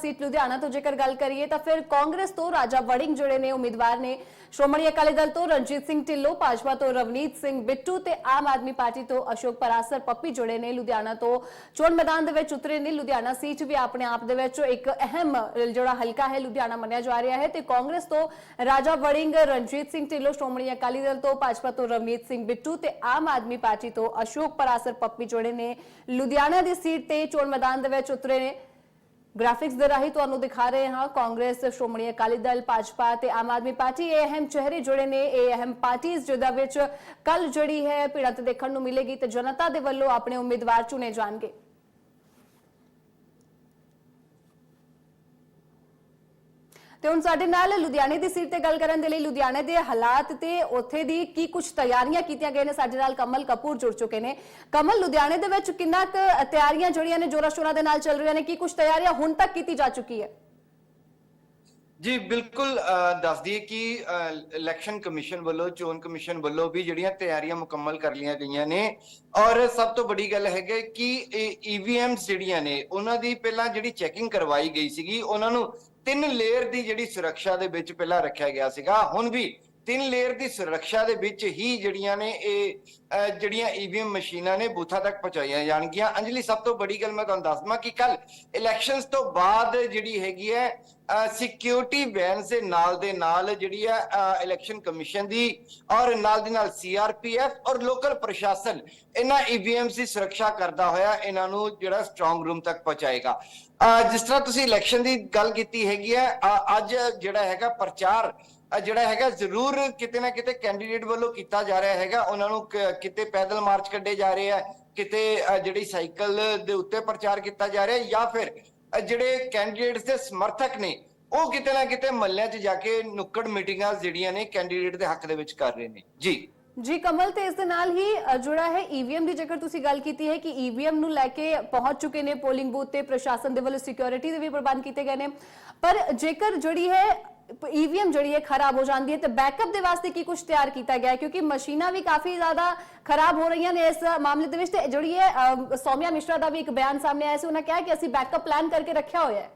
Seat Ludhiana ਤੋਂ ਜੇਕਰ ਗੱਲ ਕਰੀਏ ਤਾਂ ਫਿਰ ਕਾਂਗਰਸ ਤੋਂ ਰਾਜਾ ਵੜਿੰਗ ਜਿਹੜੇ ਨੇ ਉਮੀਦਵਾਰ ਨੇ ਸ਼੍ਰੋਮਣੀ ਅਕਾਲੀ ਦਲ ਤੋਂ ਰਣਜੀਤ ਸਿੰਘ ਢਿੱਲੋਂ, ਭਾਜਪਾ ਤੋਂ ਰਵਨੀਤ ਸਿੰਘ ਬਿੱਟੂ ਤੇ ਆਮ ਆਦਮੀ ਪਾਰਟੀ ਤੋਂ ਅਸ਼ੋਕ ਪਰਾਸਰ ਪੱਪੀ ਜੁੜੇ ਨੇ ਲੁਧਿਆਣਾ ਤੋਂ। ਚੋਣ ਮੈਦਾਨ ਦੇ ਵਿੱਚ ਉਤਰੇ ਨੇ ਲੁਧਿਆਣਾ ਸੀਟ ਵੀ ਆਪਣੇ ਆਪ ਦੇ ਵਿੱਚ ਇੱਕ ਅਹਿਮ ਜਿਹੜਾ ਹਲਕਾ ਹੈ ਲੁਧਿਆਣਾ ਮੰਨਿਆ ਜਾ ਰਿਹਾ ਹੈ ਤੇ ਕਾਂਗਰਸ ਤੋਂ ਰਾਜਾ ਵੜਿੰਗ, ਰਣਜੀਤ ਸਿੰਘ ਢਿੱਲੋਂ, ਸ਼੍ਰੋਮਣੀ ਅਕਾਲੀ ਦਲ ਤੋਂ ਭਾਜਪਾ ਤੋਂ ਰਵਨੀਤ ਸਿੰਘ ਬਿੱਟੂ ਤੇ ਆਮ ਆਦਮੀ ਪਾਰਟੀ ਤੋਂ ਅਸ਼ੋਕ ਪਰਾਸਰ ਪੱਪੀ ਜੁੜੇ ਨੇ। ਲੁਧਿਆਣਾ ਦੀ ਸੀਟ ਤੇ ਚੋਣ ਮੈਦਾਨ ਦੇ ਵਿੱਚ ਉਤਰੇ ਨੇ ਗ੍ਰਾਫਿਕਸ ਦੇ ਰਾਹੀਂ ਤੁਹਾਨੂੰ ਦਿਖਾ ਰਹੇ ਹਾਂ, ਕਾਂਗਰਸ, ਸ਼੍ਰੋਮਣੀ ਅਕਾਲੀ ਦਲ, ਭਾਜਪਾ ਤੇ ਆਮ ਆਦਮੀ ਪਾਰਟੀ, ਇਹ ਅਹਿਮ ਚਿਹਰੇ ਜੁੜੇ ਨੇ, ਇਹ ਅਹਿਮ ਪਾਰਟੀਆਂ ਜਿਹਦਾ ਵਿੱਚ ਕੱਲ ਜਿਹੜੀ ਹੈ ਭਿੜੰਤ ਦੇਖਣ ਨੂੰ ਮਿਲੇਗੀ ਤੇ ਜਨਤਾ ਦੇ ਵੱਲੋਂ ਆਪਣੇ ਉਮੀਦਵਾਰ ਚੁਣੇ ਜਾਣਗੇ। ਤੇ ਹੁਣ ਸਾਡੇ ਨਾਲ ਲੁਧਿਆਣੇ ਦੀ ਸੀਟ ਤੇ ਗੱਲ ਕਰਨ ਦੇ ਲਈ ਲੁਧਿਆਣੇ ਦੇ ਹਾਲਾਤ ਤੇ ਉੱਥੇ ਦੀ ਕੀ ਕੁਝ ਤਿਆਰੀਆਂ ਕੀਤੀਆਂ ਗਈਆਂ ਨੇ? ਸਾਡੇ ਨਾਲ ਕਮਲ ਕਪੂਰ ਜੁੜ ਚੁੱਕੇ ਨੇ। ਕਮਲ, ਲੁਧਿਆਣੇ ਦੇ ਵਿੱਚ ਕਿੰਨਾ ਕੁ ਤਿਆਰੀਆਂ ਜਿਹੜੀਆਂ ਨੇ ਜੋਰਾ ਸ਼ੋਰਾ ਦੇ ਨਾਲ ਚੱਲ ਰਹੀਆਂ ਨੇ? ਕੀ ਕੁਝ ਤਿਆਰੀਆਂ ਹੁਣ ਤੱਕ ਕੀਤੀ ਜਾ ਚੁੱਕੀ ਹੈ? ਜੀ, ਬਿਲਕੁਲ ਦੱਸ ਦਈਏ ਕਿ ਇਲੈਕਸ਼ਨ ਕਮਿਸ਼ਨ ਵੱਲੋਂ, ਚੋਣ ਕਮਿਸ਼ਨ ਵੱਲੋਂ ਵੀ ਜਿਹੜੀਆਂ ਤਿਆਰੀਆਂ ਮੁਕੰਮਲ ਕਰ ਲਈਆਂ ਗਈਆਂ ਨੇ। ਔਰ ਸਭ ਤੋਂ ਵੱਡੀ ਗੱਲ ਹੈਗੇ ਕਿ ਈਵੀਐਮਸ ਜਿਹੜੀਆਂ ਨੇ, ਉਹਨਾਂ ਦੀ ਪਹਿਲਾਂ ਜਿਹੜੀ ਚੈਕਿੰਗ ਕਰਵਾਈ ਗਈ ਸੀਗੀ, ਉਹਨਾਂ ਨੂੰ ਤਿੰਨ ਲੇਅਰ ਦੀ ਜਿਹੜੀ ਸੁਰੱਖਿਆ ਦੇ ਵਿੱਚ ਪਹਿਲਾਂ ਰੱਖਿਆ ਗਿਆ ਸੀਗਾ। ਹੁਣ ਵੀ ਤਿੰਨ ਲੇਅਰ ਦੀ ਸੁਰੱਖਿਆ ਦੇ ਵਿੱਚ ਹੀ ਜਿਹੜੀਆਂ ਨੇ ਇਹ ਜਿਹੜੀਆਂ ਈਵੀਐਮ ਮਸ਼ੀਨਾਂ ਨੇ ਬੂਥਾਂ ਤੱਕ ਪਹੁੰਚਾਈਆਂ ਜਾਣਗੀਆਂ। ਅੰਜਲੀ, ਸਭ ਤੋਂ ਵੱਡੀ ਗੱਲ ਮੈਂ ਤੁਹਾਨੂੰ ਦੱਸ ਕਿ ਕੱਲ ਇਲੈਕਸ਼ਨਸ ਤੋਂ ਬਾਅਦ ਜਿਹੜੀ ਹੈਗੀ ਹੈ ਸਿਕਿਉਰਿਟੀ ਵੈਨਸ ਦੇ ਨਾਲ ਦੇ ਨਾਲ ਜਿਹੜੀ ਹੈ ਇਲੈਕਸ਼ਨ ਕਮਿਸ਼ਨ ਦੀ ਔਰ ਨਾਲ ਦੇ ਨਾਲ ਸੀਆਰਪੀਐਫ ਔਰ ਲੋਕਲ ਪ੍ਰਸ਼ਾਸਨ ਇਹਨਾਂ ਈਵੀਐਮਸ ਦੀ ਸੁਰੱਖਿਆ ਕਰਦਾ ਹੋਇਆ ਇਹਨਾਂ ਨੂੰ ਜਿਹੜਾ ਸਟਰੋਂਗ ਰੂਮ ਤੱਕ ਪਹੁੰਚਾਏਗਾ। ਜਿਸ ਤਰ੍ਹਾਂ ਤੁਸੀਂ ਇਲੈਕਸ਼ਨ ਦੀ ਗੱਲ ਕੀਤੀ ਹੈਗੀ ਹੈ ਅੱਜ ਜਿਹੜਾ ਹੈਗਾ ਪ੍ਰਚਾਰ ਜਿਹੜਾ ਹੈਗਾ ਜ਼ਰੂਰ ਕਿਤੇ ਨਾ ਕਿਤੇ ਕੈਂਡੀਡੇਟ ਵੱਲੋਂ ਕੀਤਾ ਜਾ ਰਿਹਾ ਹੈਗਾ। ਉਹਨਾਂ ਨੂੰ ਕਿਤੇ ਪੈਦਲ ਮਾਰਚ ਕੱਢੇ ਜਾ ਰਹੇ ਆ, ਕਿਤੇ ਜਿਹੜੀ ਸਾਈਕਲ ਦੇ ਉੱਤੇ ਪ੍ਰਚਾਰ ਕੀਤਾ ਜਾ ਰਿਹਾ ਜਾਂ ਫਿਰ ਜਿਹੜੇ ਕੈਂਡੀਡੇਟਸ ਦੇ ਸਮਰਥਕ ਨੇ, ਉਹ ਕਿਤੇ ਨਾ ਕਿਤੇ ਮੱਲਿਆਂ 'ਚ ਜਾ ਕੇ ਨੁੱਕੜ ਮੀਟਿੰਗਾਂ ਜਿਹੜੀਆਂ ਨੇ ਕੈਂਡੀਡੇਟ ਦੇ ਹੱਕ ਦੇ ਵਿੱਚ ਕਰ ਰਹੇ ਨੇ। ਜੀ। ਜੀ ਕਮਲ ਤੇ ਇਸ ਦੇ ਨਾਲ ਹੀ ਅ, ਜੁੜਾ ਹੈ ਈਵੀਐਮ ਦੀ ਜੇਕਰ ਤੁਸੀਂ ਗੱਲ ਕੀਤੀ ਹੈ ਕਿ ਈਵੀਐਮ ਨੂੰ ਲੈ ਕੇ ਪਹੁੰਚ ਚੁੱਕੇ ਨੇ ਪੋਲਿੰਗ ਬੂਥ ਤੇ ਪ੍ਰਸ਼ਾਸਨ ਦੇ ਵੱਲੋਂ ਸਿਕਿਉਰਿਟੀ ਦੇ ਵੀ ਪ੍ਰਬੰਧ ਕੀਤੇ ਗਏ ਨੇ। ਪਰ ਜੇਕਰ ਜਿਹੜੀ ਹੈ ਈਵੀਐਮ ਜਿਹੜੀ ਹੈ ਖਰਾਬ ਹੋ ਜਾਂਦੀ ਹੈ ਤੇ ਬੈਕਅਪ ਦੇ ਵਾਸਤੇ ਕੀ ਕੁਝ ਤਿਆਰ ਕੀਤਾ ਗਿਆ ਹੈ? ਕਿਉਂਕਿ ਮਸ਼ੀਨਾਂ ਵੀ ਕਾਫੀ ਜ਼ਿਆਦਾ ਖਰਾਬ ਹੋ ਰਹੀਆਂ ਨੇ ਇਸ ਮਾਮਲੇ ਦੇ ਵਿੱਚ ਤੇ ਜਿਹੜੀ ਹੈ ਅ, ਸੌਮਿਆ ਮਿਸ਼ਰਾ ਦਾ ਵੀ ਇੱਕ ਬਿਆਨ ਸਾਹਮਣੇ ਆਇਆ ਸੀ। ਉਹਨਾਂ ਕਿਹਾ ਕਿ ਅਸੀਂ ਬੈਕਅਪ ਪਲਾਨ ਕਰਕੇ ਰੱਖਿਆ ਹੋਇਆ ਹੈ।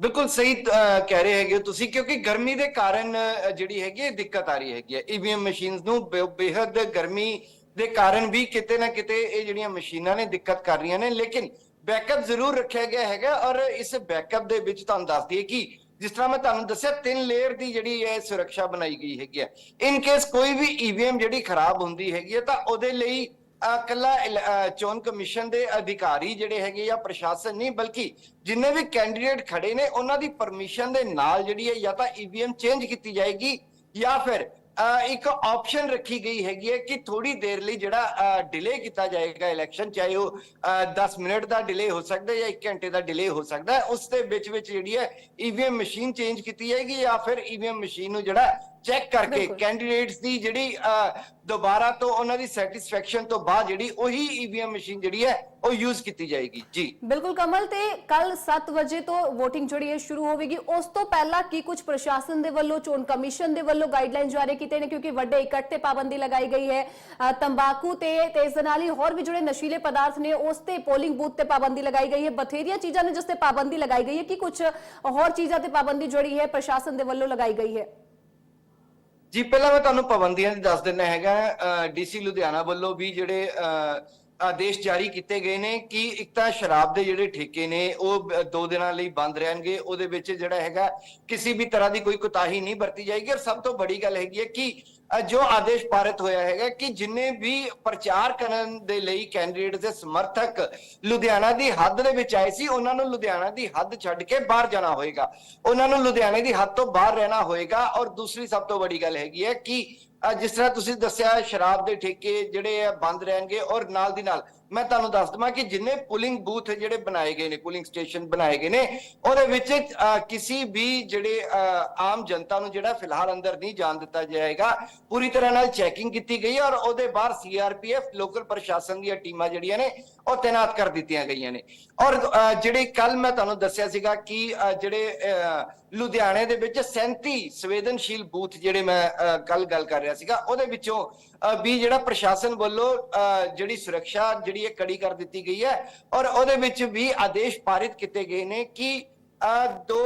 ਬਿਲਕੁਲ ਸਹੀ ਕਹਿ ਰਹੇ ਹੈਗੇ ਤੁਸੀਂ, ਕਿਉਂਕਿ ਗਰਮੀ ਦੇ ਕਾਰਨ ਜਿਹੜੀ ਹੈਗੀ ਹੈ ਦਿੱਕਤ ਆ ਰਹੀ ਹੈਗੀ ਹੈ। ਈਵੀਐਮ ਮਸ਼ੀਨਸ ਨੂੰ ਬੇਹੱਦ ਗਰਮੀ ਦੇ ਕਾਰਨ ਵੀ ਕਿਤੇ ਨਾ ਕਿਤੇ ਇਹ ਜਿਹੜੀਆਂ ਮਸ਼ੀਨਾਂ ਨੇ ਦਿੱਕਤ ਕਰ ਰਹੀਆਂ ਨੇ, ਲੇਕਿਨ ਬੈਕਅਪ ਜ਼ਰੂਰ ਰੱਖਿਆ ਗਿਆ ਹੈਗਾ ਔਰ ਇਸ ਬੈਕਅਪ ਦੇ ਵਿੱਚ ਤੁਹਾਨੂੰ ਦੱਸ ਦਈਏ ਕਿ ਜਿਸ ਤਰ੍ਹਾਂ ਮੈਂ ਤੁਹਾਨੂੰ ਦੱਸਿਆ, ਤਿੰਨ ਲੇਅਰ ਦੀ ਜਿਹੜੀ ਹੈ ਸੁਰੱਖਿਆ ਬਣਾਈ ਗਈ ਹੈਗੀ ਹੈ। ਇਨ ਕੇਸ ਕੋਈ ਵੀ ਈਵੀਐਮ ਜਿਹੜੀ ਖਰਾਬ ਹੁੰਦੀ ਹੈਗੀ ਹੈ, ਤਾਂ ਉਹਦੇ ਲਈ ਕੱਲਾ ਚੋਣ ਕਮਿਸ਼ਨ ਦੇ ਅਧਿਕਾਰੀ ਜਿਹੜੇ ਹੈਗੇ ਜਾਂ ਪ੍ਰਸ਼ਾਸਨ ਨਹੀਂ, ਬਲਕਿ ਜਿੰਨੇ ਵੀ ਕੈਂਡੀਡੇਟ ਖੜੇ ਨੇ, ਉਹਨਾਂ ਦੀ ਪਰਮਿਸ਼ਨ ਦੇ ਨਾਲ ਜਿਹੜੀ ਹੈ, ਜਾਂ ਤਾਂ ਈਵੀਐਮ ਚੇਂਜ ਕੀਤੀ ਜਾਏਗੀ, ਜਾਂ ਫਿਰ ਇੱਕ ਆਪਸ਼ਨ ਰੱਖੀ ਗਈ ਹੈਗੀ ਹੈ ਕਿ ਥੋੜੀ ਦੇਰ ਲਈ ਜਿਹੜਾ ਡਿਲੇ ਕੀਤਾ ਜਾਏਗਾ ਇਲੈਕਸ਼ਨ ਚਾਹੇ ਉਹ ਅਹ 10 ਮਿੰਟ ਦਾ ਡਿਲੇ ਹੋ ਸਕਦਾ ਜਾਂ 1 ਘੰਟੇ ਦਾ ਡਿਲੇ ਹੋ ਸਕਦਾ ਹੈ, ਉਸ ਦੇ ਵਿੱਚ ਵਿੱਚ ਜਿਹੜੀ ਹੈ ਈਵੀਐਮ ਮਸ਼ੀਨ ਚੇਂਜ ਕੀਤੀ ਜਾਏਗੀ, ਜਾਂ ਫਿਰ ਈਵੀਐਮ ਮਸ਼ੀਨ ਨੂੰ ਜਿਹੜਾ ਚੈੱਕ ਕਰਕੇ। ਕੈਂਡੀਡੇਟਸ ਦੀ ਜਿਹੜੀ ਦੁਬਾਰਾ ਤੋਂ ਉਹਨਾਂ ਦੀ ਸੈਟੀਸਫੈਕਸ਼ਨ ਤੋਂ ਬਾਅਦ ਜਿਹੜੀ ਉਹੀ ਈਵੀਐਮ ਮਸ਼ੀਨ ਜਿਹੜੀ ਹੈ ਉਹ ਯੂਜ਼ ਕੀਤੀ ਜਾਏਗੀ। ਜੀ। ਬਿਲਕੁਲ ਕਮਲ ਤੇ ਕੱਲ 7 ਵਜੇ ਤੋਂ VOTING ਜਿਹੜੀ ਹੈ ਸ਼ੁਰੂ ਹੋਵੇਗੀ। ਉਸ ਤੋਂ ਪਹਿਲਾਂ ਕੀ ਕੁਝ ਪ੍ਰਸ਼ਾਸਨ ਦੇ ਵੱਲੋਂ ਚੋਣ ਕਮਿਸ਼ਨ ਦੇ ਵੱਲੋਂ ਗਾਈਡਲਾਈਨ ਜਾਰੀ ਕੀਤੇ ਨੇ? ਕਿਉਂਕਿ ਵੱਡੇ ਇਕੱਠ ਤੇ ਪਾਬੰਦੀ ਲਗਾਈ ਗਈ ਹੈ ਤੰਬਾਕੂ ਤੇ ਤੇ ਇਸ ਦੇ ਨਾਲ ਹੀ ਹੋਰ ਵੀ ਜਿਹੜੇ ਨਸ਼ੀਲੇ ਪਦਾਰਥ ਨੇ ਉਸ ਤੇ ਪੋਲਿੰਗ ਬੂਥ ਤੇ ਪਾਬੰਦੀ ਲਗਾਈ ਗਈ ਹੈ। ਬਥੇਰੀਆਂ ਚੀਜ਼ਾਂ ਨੇ ਜਿਸ ਤੇ ਪਾਬੰਦੀ ਲਗਾਈ ਗਈ ਹੈ। ਕਿ ਕੁਝ ਹੋਰ ਚੀਜ਼ਾਂ ਤੇ ਪਾਬੰਦੀ ਜਿਹੜੀ ਹੈ ਪ੍ਰਸ਼ਾਸਨ ਦੇ ਵੱਲੋਂ ਲਗਾਈ ਗਈ ਹੈ? ਜੀ ਪਹਿਲਾਂ ਮੈਂ ਤੁਹਾਨੂੰ ਪਾਬੰਦੀਆਂ ਦੀ ਦੱਸ ਦਿੰਦਾ ਹੈਗਾ ਡੀਸੀ ਲੁਧਿਆਣਾ ਵੱਲੋਂ ਵੀ ਜਿਹੜੇ ਅਹ, ਆਦੇਸ਼ ਜਾਰੀ ਕੀਤੇ ਗਏ ਨੇ ਕਿ ਇੱਕ ਤਾਂ ਸ਼ਰਾਬ ਦੇ ਜਿਹੜੇ ਠੇਕੇ ਨੇ ਉਹ ਦੋ ਦਿਨਾਂ ਲਈ ਬੰਦ ਰਹਿਣਗੇ। ਉਹਦੇ ਵਿੱਚ ਜਿਹੜਾ ਹੈਗਾ ਕਿਸੇ ਵੀ ਤਰ੍ਹਾਂ ਦੀ ਕੋਈ ਕੁਤਾਹੀ ਨਹੀਂ ਵਰਤੀ ਜਾਏਗੀ। ਔਰ ਸਭ ਤੋਂ ਬੜੀ ਗੱਲ ਹੈਗੀ ਹੈ ਕਿ ਜੋ ਆਦੇਸ਼ ਪਾਰਿਤ ਹੋਇਆ ਹੈਗਾ ਕਿ ਜਿੰਨੇ ਵੀ ਪ੍ਰਚਾਰ ਕਰਨ ਦੇ ਲਈ ਕੈਂਡੀਡੇਟ ਦੇ ਸਮਰਥਕ ਲੁਧਿਆਣਾ ਦੀ ਹੱਦ ਦੇ ਵਿੱਚ ਆਏ ਸੀ ਉਹਨਾਂ ਨੂੰ ਲੁਧਿਆਣਾ ਦੀ ਹੱਦ ਛੱਡ ਕੇ ਬਾਹਰ ਜਾਣਾ ਹੋਏਗਾ। ਉਹਨਾਂ ਨੂੰ ਲੁਧਿਆਣੇ ਦੀ ਹੱਦ ਤੋਂ ਬਾਹਰ ਰਹਿਣਾ ਹੋਏਗਾ ਔਰ ਦੂਸਰੀ ਸਭ ਤੋਂ ਵੱਡੀ ਗੱਲ ਹੈਗੀ ਹੈ ਕਿ ਜਿਸ ਤਰ੍ਹਾਂ ਤੁਸੀਂ ਦੱਸਿਆ ਸ਼ਰਾਬ ਦੇ ਠੇਕੇ ਜਿਹੜੇ ਆ ਬੰਦ ਰਹਿਣਗੇ ਔਰ ਨਾਲ ਦੀ ਨਾਲ ਮੈਂ ਤੁਹਾਨੂੰ ਦੱਸ ਦਵਾਂ ਕਿ ਜਿੰਨੇ ਪੁਲਿੰਗ ਬੂਥ ਜਿਹੜੇ ਬਣਾਏ ਗਏ ਨੇ ਪੁਲਿੰਗ ਸਟੇਸ਼ਨ ਬਣਾਏ ਗਏ ਨੇ ਉਹਦੇ ਵਿੱਚ ਅਹ, ਕਿਸੇ ਵੀ ਜਿਹੜੇ ਅਹ, ਆਮ ਜਨਤਾ ਨੂੰ ਜਿਹੜਾ ਫਿਲਹਾਲ ਅੰਦਰ ਨਹੀਂ ਜਾਣ ਦਿੱਤਾ ਜਾਏਗਾ ਪੂਰੀ ਤਰ੍ਹਾਂ ਨਾਲ ਚੈਕਿੰਗ ਕੀਤੀ ਗਈ ਔਰ ਉਹਦੇ ਬਾਹਰ ਸੀਆਰਪੀਐਫ ਲੋਕਲ ਪ੍ਰਸ਼ਾਸਨ ਦੀਆਂ ਟੀਮਾਂ ਜਿਹੜੀਆਂ ਨੇ ਉਹ ਤਾਇਨਾਤ ਕਰ ਦਿੱਤੀਆਂ ਗਈਆਂ ਨੇ। ਔਰ ਜਿਹੜੇ ਕੱਲ ਮੈਂ ਤੁਹਾਨੂੰ ਦੱਸਿਆ ਸੀਗਾ ਕਿ ਜਿਹੜੇ ਲੁਧਿਆਣੇ ਦੇ ਵਿੱਚ 37 ਸੰਵੇਦਨਸ਼ੀਲ ਬੂਥ ਜਿਹੜੇ ਮੈਂ ਕੱਲ ਗੱਲ ਕਰ ਰਿਹਾ ਸੀਗਾ ਉਹਦੇ ਵਿੱਚੋਂ ਅਹ, ਵੀ ਜਿਹੜਾ ਪ੍ਰਸ਼ਾਸਨ ਵੱਲੋਂ ਅਹ, ਜਿਹੜੀ ਸੁਰੱਖਿਆ ਜਿਹੜੀ ਜਿਹੜੀ ਕੜੀ ਕਰ ਦਿੱਤੀ ਗਈ ਹੈ ਔਰ ਉਹਦੇ ਵਿੱਚ ਵੀ ਆਦੇਸ਼ ਪਾਰਿਤ ਕੀਤੇ ਗਏ ਨੇ ਕਿ ਦੋ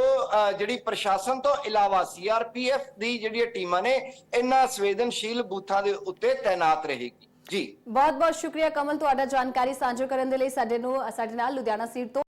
ਅ, ਜਿਹੜੀ ਪ੍ਰਸ਼ਾਸਨ ਤੋਂ ਇਲਾਵਾ ਸੀਆਰਪੀਐਫ ਦੀ ਜਿਹੜੀਆਂ ਟੀਮਾਂ ਨੇ ਇਹਨਾਂ ਸੰਵੇਦਨਸ਼ੀਲ ਬੂਥਾਂ ਦੇ ਉੱਤੇ ਤਾਇਨਾਤ ਰਹੇਗੀ। ਜੀ। ਬਹੁਤ ਬਹੁਤ ਸ਼ੁਕਰੀਆ ਕਮਲ ਤੁਹਾਡਾ ਜਾਣਕਾਰੀ ਸਾਂਝਾ ਕਰਨ ਦੇ ਲਈ ਸਾਡੇ ਨੂੰ ਸਾਡੇ ਨਾਲ ਲੁਧਿਆਣਾ ਸੀਟ ਤੋਂ।